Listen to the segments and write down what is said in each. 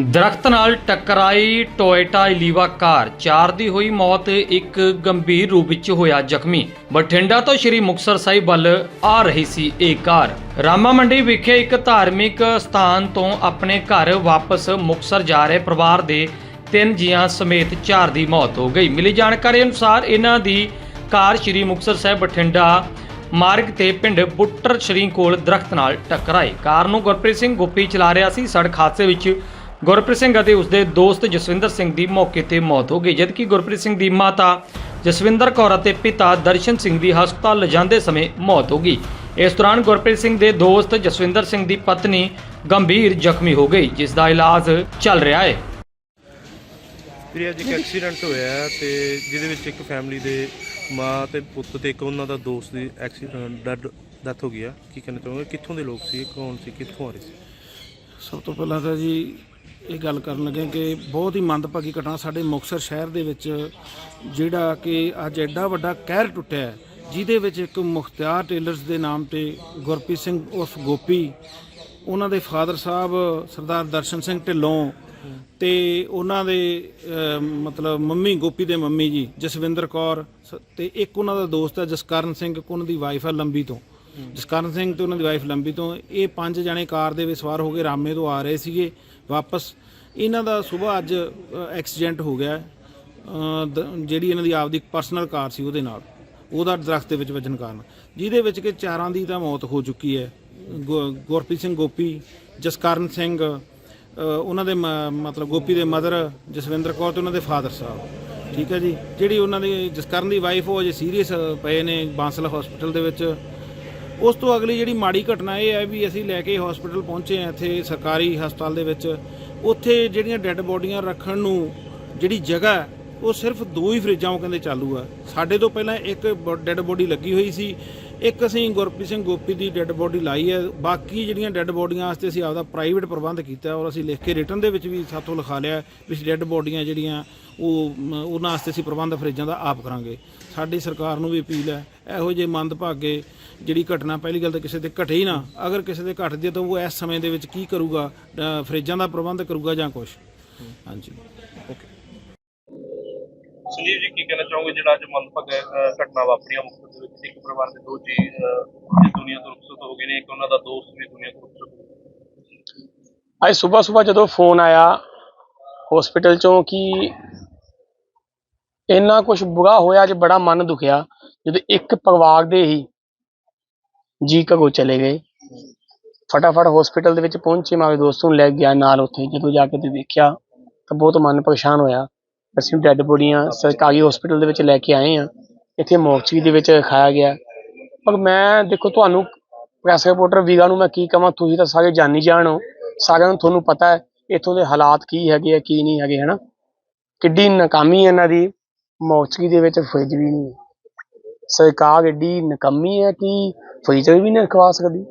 ਦਰਖਤ ਨਾਲ ਟਕਰਾਈ ਟੋਇਟਾ ਇਲੀਵਾ ਕਾਰ, ਚਾਰ ਦੀ ਹੋਈ ਮੌਤ, ਇੱਕ ਗੰਭੀਰ ਰੂਪ ਵਿੱਚ ਹੋਇਆ ਜ਼ਖਮੀ। ਬਠਿੰਡਾ ਤੋਂ ਸ਼੍ਰੀ ਮੁਕਤਸਰ ਸਾਹਿਬ ਵੱਲ ਆ ਰਹੀ ਸੀ ਇਹ ਕਾਰ। ਰਾਮਾ ਮੰਡੀ ਵਿਖੇ ਇੱਕ ਧਾਰਮਿਕ ਸਥਾਨ ਤੋਂ ਆਪਣੇ ਘਰ ਵਾਪਸ ਮੁਕਤਸਰ ਜਾ ਰਹੇ ਪਰਿਵਾਰ ਦੇ ਤਿੰਨ ਜੀਆਂ ਸਮੇਤ ਚਾਰ ਦੀ ਮੌਤ ਹੋ ਗਈ। ਮਿਲੀ ਜਾਣਕਾਰੀ ਅਨੁਸਾਰ ਇਹਨਾਂ ਦੀ ਕਾਰ ਸ਼੍ਰੀ ਮੁਕਤਸਰ ਸਾਹਿਬ ਬਠਿੰਡਾ ਮਾਰਗ ਤੇ ਪਿੰਡ ਬੁੱਟਰ ਸ਼ਰੀ ਕੋਲ ਦਰਖਤ ਨਾਲ ਟਕਰਾਈ। ਕਾਰ ਨੂੰ ਗੁਰਪ੍ਰੀਤ ਸਿੰਘ ਗੋਪੀ ਚਲਾ ਰਿਹਾ ਸੀ। ਸੜਕ ਹਾਦਸੇ ਵਿੱਚ ਗੁਰਪ੍ਰੀਤ ਸਿੰਘ ਅਤੇ ਉਸਦੇ ਦੋਸਤ ਜਸਵਿੰਦਰ ਸਿੰਘ ਦੀ ਮੌਕੇ ਤੇ ਮੌਤ ਹੋ ਗਈ। ਜਦਕਿ ਗੁਰਪ੍ਰੀਤ ਸਿੰਘ ਦੀ ਮਾਤਾ ਜਸਵਿੰਦਰ ਕੌਰ ਅਤੇ ਪਿਤਾ ਦਰਸ਼ਨ ਸਿੰਘ ਦੀ ਹਸਪਤਾਲ ਲਿਜਾਂਦੇ ਸਮੇਂ ਮੌਤ ਹੋ ਗਈ। ਇਸ ਦੌਰਾਨ ਗੁਰਪ੍ਰੀਤ ਸਿੰਘ ਦੇ ਦੋਸਤ ਜਸਵਿੰਦਰ ਸਿੰਘ ਦੀ ਪਤਨੀ ਗੰਭੀਰ ਜ਼ਖਮੀ ਹੋ ਗਈ ਜਿਸ ਦਾ ਇਲਾਜ ਚੱਲ ਰਿਹਾ ਹੈ। ਵੀਰੇ ਅੱਜ ਇੱਕ ਐਕਸੀਡੈਂਟ ਹੋਇਆ ਹੈ ਤੇ ਜਿਹਦੇ ਵਿੱਚ ਇੱਕ ਫੈਮਿਲੀ ਦੇ ਮਾਂ ਤੇ ਪੁੱਤ ਤੇ ਇੱਕ ਉਹਨਾਂ ਦਾ ਦੋਸਤ ਦੀ ਐਕਸੀਡੈਂਟ ਡੈਡ ਡੈਥ ਹੋ ਗਈ ਆ। ਕੀ ਕਹਿਣਾ ਚਾਹੋਗੇ? ਕਿੱਥੋਂ ਦੇ ਲੋਕ ਸੀ? ਕੌਣ ਸੀ? ਕਿੱਥੋਂ ਆ ਰਹੇ ਸੀ? ਸਭ ਤੋਂ ਪਹਿਲਾਂ ਤਾਂ ਜੀ ਇਹ ਗੱਲ ਕਰਨ ਲੱਗੇ ਕਿ ਬਹੁਤ ਹੀ ਮੰਦਭਾਗੀ ਘਟਨਾ ਸਾਡੇ ਮੁਕਤਸਰ ਸ਼ਹਿਰ ਦੇ ਵਿੱਚ, ਜਿਹੜਾ ਕਿ ਅੱਜ ਐਡਾ ਵੱਡਾ ਕਹਿਰ ਟੁੱਟਿਆ ਜਿਹਦੇ ਵਿੱਚ ਇੱਕ ਮੁਖਤਿਆਰ ਟੇਲਰਸ ਦੇ ਨਾਮ ਤੇ ਗੁਰਪ੍ਰੀਤ ਸਿੰਘ ਉਰਫ ਗੋਪੀ, ਉਹਨਾਂ ਦੇ ਫਾਦਰ ਸਾਹਿਬ ਸਰਦਾਰ ਦਰਸ਼ਨ ਸਿੰਘ ਢਿੱਲੋਂ ਤੇ ਉਹਨਾਂ ਦੇ ਮਤਲਬ ਮੰਮੀ ਗੋਪੀ ਦੇ ਮੰਮੀ ਜੀ ਜਸਵਿੰਦਰ ਕੌਰ ਸ- ਤੇ ਇੱਕ ਉਹਨਾਂ ਦਾ ਦੋਸਤ ਹੈ ਜਸਕਰਨ ਸਿੰਘ ਉਹਨਾਂ ਦੀ ਵਾਈਫ ਹੈ ਲੰਬੀ ਤੋਂ। ਜਸਕਰਨ ਸਿੰਘ ਤੇ ਉਹਨਾਂ ਦੀ ਵਾਈਫ ਲੰਬੀ ਤੋਂ, ਇਹ ਪੰਜ ਜਣੇ ਕਾਰ ਦੇ ਵਿੱਚ ਸਵਾਰ ਹੋ ਕੇ ਰਾਮੇ ਤੋਂ ਆ ਰਹੇ ਸੀਗੇ ਵਾਪਸ। ਇਹਨਾਂ ਦਾ ਸਵੇਰ ਅੱਜ ਐਕਸੀਡੈਂਟ ਹੋ ਗਿਆ। ਦ- ਜਿਹੜੀ ਇਹਨਾਂ ਦੀ ਆਪਦੀ ਪਰਸਨਲ ਕਾਰ ਸੀ ਉਹਦੇ ਨਾਲ। ਉਹਦਾ ਦਰਖਤ ਦੇ ਵਿੱਚ ਵੱਜਣ ਕਾਰਨ। ਜਿਹਦੇ ਵਿੱਚ ਕਿ ਚਾਰਾਂ ਦੀ ਤਾਂ ਮੌਤ ਹੋ ਚੁੱਕੀ ਹੈ। ਗੁ- ਗੁਰਪ੍ਰੀਤ ਸਿੰਘ ਗੋਪੀ, ਜਸਕਰਨ ਸਿੰਘ ਉਹਨਾਂ ਦੇ ਮ- ਮਤਲਬ ਗੋਪੀ ਦੇ ਮਦਰ ਜਸਵਿੰਦਰ ਕੌਰ ਤੇ ਉਹਨਾਂ ਦੇ ਫਾਦਰ ਸਾਹਿਬ। ਠੀਕ ਹੈ ਜੀ? ਜਿਹੜੀ ਉਹਨਾਂ ਦੀ, ਜਸਕਰਨ ਦੀ ਵਾਈਫ ਉਹ ਅਜੇ ਸੀਰੀਅਸ ਪਏ ਨੇ ਬਾਂਸਲ ਹਸਪੀਟਲ ਦੇ ਵਿੱਚ। ਉਸ ਤੋਂ ਅਗਲੀ ਜਿਹੜੀ ਮਾੜੀ ਘਟਨਾ ਇਹ ਹੈ ਵੀ ਅਸੀਂ ਲੈ ਕੇ ਹਸਪੀਟਲ ਪਹੁੰਚੇ ਹਾਂ ਇੱਥੇ ਸਰਕਾਰੀ ਹਸਪਤਾਲ ਦੇ ਵਿੱਚ। ਉੱਥੇ ਜਿਹੜੀਆਂ ਡੈੱਡ ਬੋਡੀਆਂ ਰੱਖਣ ਨੂੰ ਜਿਹੜੀ ਜਗ੍ਹਾ ਉਹ ਸਿਰਫ ਦੋ ਹੀ ਫਰਿੱਜਾਂ ਉਹ ਕਹਿੰਦੇ ਚਾਲੂ ਆ। ਸਾਡੇ ਤੋਂ ਪਹਿਲਾਂ ਇੱਕ ਡੈੱਡ ਬੋਡੀ ਲੱਗੀ ਹੋਈ ਸੀ। ਇੱਕ ਅਸੀਂ ਗੁਰਪ੍ਰੀਤ ਸਿੰਘ ਗੋਪੀ ਦੀ ਡੈੱਡ ਬੋਡੀ ਲਾਈ ਹੈ। ਬਾਕੀ ਜਿਹੜੀਆਂ ਡੈੱਡ ਬੋਡੀਆਂ ਵਾਸਤੇ ਅਸੀਂ ਆਪਦਾ ਪ੍ਰਾਈਵੇਟ ਪ੍ਰਬੰਧ ਕੀਤਾ ਔਰ ਅਸੀਂ ਲਿਖ ਕੇ ਰਿਟਰਨ ਦੇ ਵਿੱਚ ਵੀ ਸਾਥੋਂ ਲਿਖਾ ਲਿਆ ਵੀ ਡੈੱਡ ਬੋਡੀਆਂ ਜਿਹੜੀਆਂ ਉਹ ਉਹਨਾਂ ਵਾਸਤੇ ਅਸੀਂ ਪ੍ਰਬੰਧ ਫਰਿੱਜਾਂ ਦਾ ਆਪ ਕਰਾਂਗੇ। ਸਾਡੀ ਸਰਕਾਰ ਨੂੰ ਵੀ ਅਪੀਲ ਹੈ ਇਹੋ ਜਿਹੇ ਮੰਦਭਾਗੇ ਜਿਹੜੀ ਘਟਨਾ ਪਹਿਲੀ ਗੱਲ ਤਾਂ ਕਿਸੇ ਤੇ ਘਟੇ ਹੀ ਨਾ। ਅਗਰ ਕਿਸੇ ਦੇ ਘਟਦੀ ਹੈ ਤਾਂ ਉਹ ਇਸ ਸਮੇਂ ਦੇ ਵਿੱਚ ਕੀ ਕਰੂਗਾ ਅ, ਫਰਿੱਜਾਂ ਦਾ ਪ੍ਰਬੰਧ ਕਰੂਗਾ ਜਾਂ ਕੁਝ ਹਾਂਜੀ। ਸੰਜੀਵ ਜੀ ਕੀ ਕਹਿਣਾ ਚਾਹੋਗੇ ਜਿਹੜਾ ਅੱਜ ਮੰਦਭਾਗਾ ਘਟਨਾ ਵਾਪਰੀ ਆ ਦੇ ਵਿੱਚ? ਇੱਕ ਪਰਿਵਾਰ ਦੇ ਦੋ ਜੀ ਇਸ ਦੁਨੀਆ ਤੋਂ ਰੁਖਸਤ ਹੋ ਗਏ ਨੇ, ਇੱਕ ਉਹਨਾਂ ਦਾ ਦੋਸਤ ਵੀ ਦੁਨੀਆ ਤੋਂ ਰੁਖਸਤ ਹੋ ਗਿਆ। ਅੱਜ ਸਵੇਰ ਸਵੇਰ ਜਦੋਂ ਫੋਨ ਆਇਆ ਹਸਪੀਟਲ ਚੋਂ ਕਿ ਇੰਨਾ ਕੁਝ ਬੁਰਾ ਹੋਇਆ, ਅੱਜ ਬੜਾ ਮਨ ਦੁਖਿਆ, ਜਦੋਂ ਇੱਕ ਪਰਿਵਾਰ ਦੇ ਹੀ ਜੀ ਕਗੋ ਚਲੇ ਗਏ। ਫਟਾਫਟ ਹਸਪੀਟਲ ਦੇ ਵਿੱਚ ਪਹੁੰਚੇ, ਮੈਂ ਦੋਸਤ ਨੂੰ ਲੈ ਗਿਆ ਨਾਲ ਉੱਥੇ, ਜਦੋਂ ਜਾ ਕੇ ਤੇ ਦੇਖਿਆ ਤਾਂ ਬਹੁਤ ਮਨ ਪਰੇਸ਼ਾਨ ਹੋਇਆ। ਅਸੀਂ ਡੈੱਡ ਬੋਡੀਆਂ ਸਰਕਾਰੀ ਹਸਪੀਟਲ ਦੇ ਵਿੱਚ ਲੈ ਕੇ ਆਏ ਆ ਇੱਥੇ ਮੋਰਚਰੀ ਦੇ ਵਿੱਚ ਰਖਾਇਆ ਗਿਆ। ਪਰ ਮੈਂ ਦੇਖੋ, ਤੁਹਾਨੂੰ ਪ੍ਰੈਸ ਰਿਪੋਰਟਰ ਵੀਰਾਂ ਨੂੰ ਮੈਂ ਕੀ ਕਹਾਂ, ਤੁਸੀਂ ਤਾਂ ਸਾਰੇ ਜਾਣੀ ਜਾਣੋ ਸਾਰਿਆਂ ਨੂੰ ਤੁਹਾਨੂੰ ਪਤਾ ਹੈ ਇੱਥੋਂ ਦੇ ਹਾਲਾਤ ਕੀ ਹੈਗੇ ਆ, ਕੀ ਨਹੀਂ ਹੈਗੇ, ਹਨਾ? ਕਿੱਡੀ ਨਾਕਾਮੀ ਹੈ ਇਹਨਾਂ ਦੀ। ਮੌਚਰੀ ਦੇ ਵਿੱਚ ਫਰਿੱਜ ਵੀ ਨਹੀਂ ਹੈ। ਸਰਕਾਰ ਏਡੀ ਨਕਮੀ ਹੈ ਕਿ ਫਰਿੱਜ ਵੀ ਨਹੀਂ ਰਖਵਾ ਸਕਦੀ।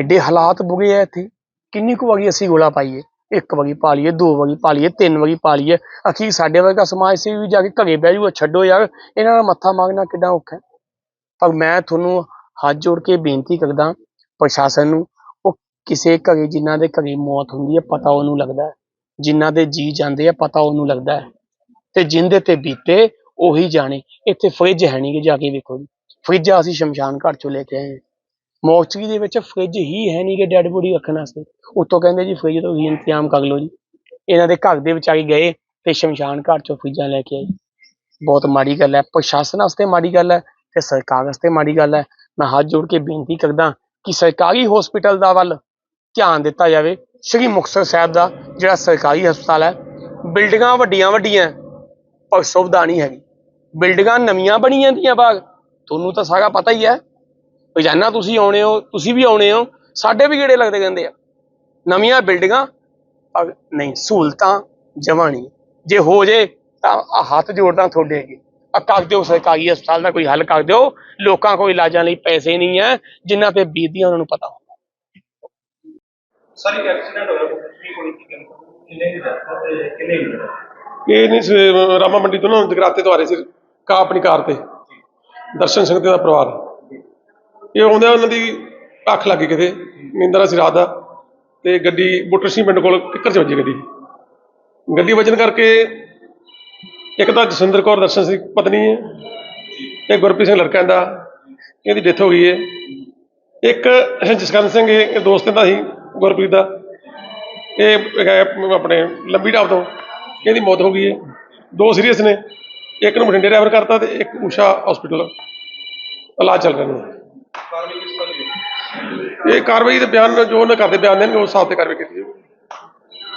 ਏਡੇ ਹਾਲਾਤ ਬੁਗੇ ਆ ਇੱਥੇ। ਕਿੰਨੀ ਕੁ ਵਾਰੀ ਅਸੀਂ ਗੋਲਾ ਪਾਈਏ। ਇੱਕ ਵਗੀ ਪਾ ਲਈਏ, ਦੋ ਵਗੀ ਪਾ ਲਈਏ, ਤਿੰਨ ਵਗੀ ਪਾ ਲਈਏ। ਅਖੀਰ ਸਾਡੇ ਵਰਗਾ ਸਮਾਜ ਸੇਵੀ ਵੀ ਜਾ ਕੇ ਘਰੇ ਬਹਿ ਜੂਗਾ, ਛੱਡੋ ਯਾਰ, ਇਹਨਾਂ ਦਾ ਮੱਥਾ ਮਾਰਨਾ ਕਿੱਡਾ ਔਖਾ ਪਰ ਮੈਂ ਤੁਹਾਨੂੰ ਹੱਥ ਜੋੜ ਕੇ ਬੇਨਤੀ ਕਰਦਾ, ਪ੍ਰਸ਼ਾਸਨ ਨੂੰ, ਉਹ ਕਿਸੇ ਘਰੇ, ਜਿਨ੍ਹਾਂ ਦੇ ਘਰੇ ਮੌਤ ਹੁੰਦੀ ਹੈ, ਪਤਾ ਉਹਨੂੰ ਲੱਗਦਾ ਹੈ। ਜਿਨ੍ਹਾਂ ਦੇ ਜੀ ਜਾਂਦੇ ਆ, ਪਤਾ ਉਹਨੂੰ ਲੱਗਦਾ ਹੈ। ਤੇ ਜਿੰਦੇ ਤੇ ਬੀਤੇ, ਉਹੀ ਜਾਣੇ। ਇੱਥੇ ਫ੍ਰਿਜ ਹੈ ਨਹੀਂ ਕਿ ਜਾ ਕੇ ਵੇਖੋ ਜੀ। ਫ੍ਰਿਜ ਅਸੀਂ ਸ਼ਮਸ਼ਾਨ ਘਾਟ ਚੋਂ ਲੈ ਕੇ ਆਏ ਮੋਰਚਰੀ ਦੇ ਵਿੱਚ ਫ੍ਰਿਜ ਹੀ ਹੈ ਨਹੀਂ ਕਿ ਡੈੱਡ ਬੋਡੀ ਰੱਖਣ ਵਾਸਤੇ। ਉੱਤੋਂ ਕਹਿੰਦੇ ਜੀ ਫ੍ਰਿਜ ਤੋਂ ਹੀ ਇੰਤਜ਼ਾਮ ਕਰ ਲਓ ਜੀ। ਇਹਨਾਂ ਦੇ ਘਰ ਦੇ ਵਿੱਚ ਆ ਗਏ, ਤੇ ਸ਼ਮਸ਼ਾਨ ਘਾਟ ਚੋਂ ਫ੍ਰਿਜਾਂ ਲੈ ਕੇ ਆਏ। ਬਹੁਤ ਮਾੜੀ ਗੱਲ ਹੈ। ਪ੍ਰਸ਼ਾਸਨ ਵਾਸਤੇ ਮਾੜੀ ਗੱਲ ਹੈ ਤੇ ਸਰਕਾਰ ਵਾਸਤੇ ਮਾੜੀ ਗੱਲ ਹੈ। ਮੈਂ ਹੱਥ ਜੋੜ ਕੇ ਬੇਨਤੀ ਕਰਦਾ ਕਿ ਸਰਕਾਰੀ ਹਸਪੀਟਲ ਦਾ ਵੱਲ ਧਿਆਨ ਦਿੱਤਾ ਜਾਵੇ। ਸ੍ਰੀ ਮੁਕਤਸਰ ਸਾਹਿਬ ਦਾ ਜਿਹੜਾ ਸਰਕਾਰੀ ਹਸਪਤਾਲ ਹੈ, ਬਿਲਡਿੰਗਾਂ ਵੱਡੀਆਂ ਵੱਡੀਆਂ ਪਰ ਸੁਵਿਧਾ ਨਹੀਂ ਹੈਗੀ। ਬਿਲਡਿੰਗਾਂ ਨਵੀਆਂ ਬਣੀਆਂ ਦੀਆਂ ਬਾਗ, ਤੁਹਾਨੂੰ ਤਾਂ ਸਾਰਾ ਪਤਾ ਹੀ ਹੈ। ਰੋਜ਼ਾਨਾ ਤੁਸੀਂ ਆਉਣੇ ਹੋ ਤੁਸੀਂ ਵੀ ਆਉਣੇ ਹੋ ਸਾਡੇ ਵੀ ਗੇੜੇ ਲੱਗਦੇ ਕਹਿੰਦੇ ਆ। ਨਵੀਆਂ ਬਿਲਡਿੰਗਾਂ ਪਰ ਨਹੀਂ ਸਹੂਲਤਾਂ ਨਹੀਂ। ਜੇ ਹੋ ਜੇ ਤਾਂ ਆਹ ਹੱਥ ਜੋੜਦਾ ਤੁਹਾਡੇ ਅੱਗੇ। ਆ ਕਰ ਦਿਓ ਸਰਕਾਰੀ ਹਸਪਤਾਲ ਦਾ ਕੋਈ ਹੱਲ ਕਰ ਦਿਓ। ਲੋਕਾਂ ਕੋਲ ਇਲਾਜਾਂ ਲਈ ਪੈਸੇ ਨਹੀਂ ਹੈ ਜਿਨ੍ਹਾਂ ਤੇ ਬੀਤਦੀਆਂ ਉਹਨਾਂ ਨੂੰ ਪਤਾ ਸਰ ਇੱਕ ਐਕਸੀਡੈਂਟ ਹੋਇਆ। ਕੀ ਹੋਈ ਕੀ ਕਹਿਣਾ ਕਿੰਨੇ ਦੀ ਡੈਥ ਤੇ ਕਿੰਨੇ ਦੀ ਇਹ ਨਹੀਂ ਸਵੇ- ਰਾਮਾ ਮੰਡੀ ਤੋਂ ਨਾ ਜਗਰਾਤੇ ਤੋਂ ਆ ਰਹੇ ਸੀ ਕਾ ਆਪਣੀ ਕਾਰ ਤੇ ਦਰਸ਼ਨ ਸਿੰਘ ਤੇ ਦਾ ਪਰਿਵਾਰ। ਇਹ ਆਉਂਦਿਆਂ ਉਹਨਾਂ ਦੀ ਅੱਖ ਲੱਗ ਗਈ ਕਿਤੇ ਨਿੰਦਰਾ ਸੀ ਰਾਤ ਦਾ, ਤੇ ਗੱਡੀ ਬੁੱਟਰ ਸਿੰਘ ਪਿੰਡ ਕੋਲ ਕਿੱਕਰ ਚ ਵੱਜੀ ਗੱਡੀ। ਗੱਡੀ ਵੱਜਣ ਕਰਕੇ ਇੱਕ ਤਾਂ ਜਸਵਿੰਦਰ ਕੌਰ ਦਰਸ਼ਨ ਸਿੰਘ ਪਤਨੀ ਹੈ, ਤੇ ਗੁਰਪ੍ਰੀਤ ਸਿੰਘ ਲੜਕਾ ਦਾ ਇਹਦੀ ਡੈਥ ਹੋ ਗਈ ਹੈ। ਇੱਕ ਜਸਕਰਨ ਸਿੰਘ ਇਹ ਦੋਸਤ ਦਾ ਸੀ, ਗੁਰਪ੍ਰੀਤ ਦਾ। ਇਹ ਹੈਗਾ ਆਪਣੇ ਲੰਬੀ ਢਾਬ ਤੋਂ, ਇਹਦੀ ਮੌਤ ਹੋ ਗਈ ਹੈ। ਦੋ ਸੀਰੀਅਸ ਨੇ, ਇੱਕ ਨੂੰ ਬਠਿੰਡੇ ਰੈਫਰ ਕਰਤਾ ਤੇ ਇੱਕ ਊਸ਼ਾ ਹਸਪੀਟਲ ਇਲਾਜ ਚੱਲ ਰਿਹਾ। ਨੇ ਇਹ ਕਾਰਵਾਈ ਦੇ ਬਿਆਨ ਜੋ ਉਹਨਾਂ ਕਰਦੇ ਬਿਆਨ ਦੇਣਗੇ ਉਸ ਹਿਸਾਬ ਤੇ ਕਾਰਵਾਈ ਕੀਤੀ ਜਾਊਗੀ।